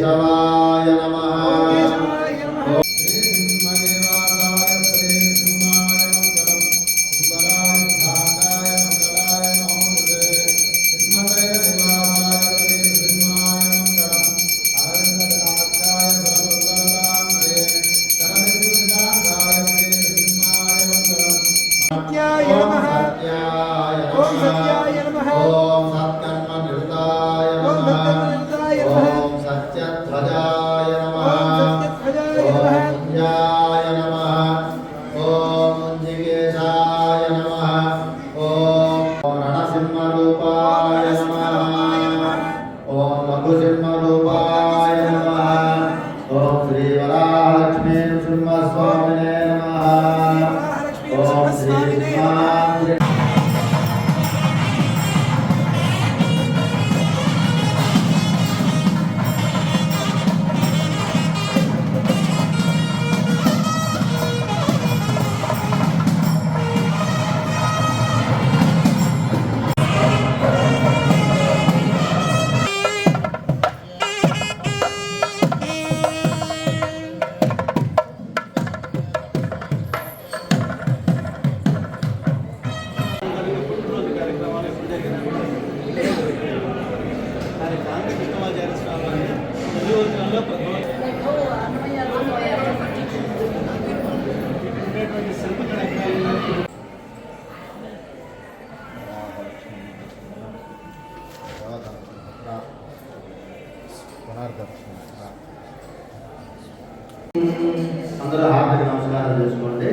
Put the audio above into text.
ಕೇಶವ रणसिंहरूपाय नमः ॐ रणसिंहरूपाय नमः ॐ लघुसिंहरूपाय नमः ॐ श्रीवरालक्ष्मीनृसिंहस्वामिने नमः ॐ श्री మార్గదర్శనం అందరూ హార్దిక నమస్కారం చేసుకోండి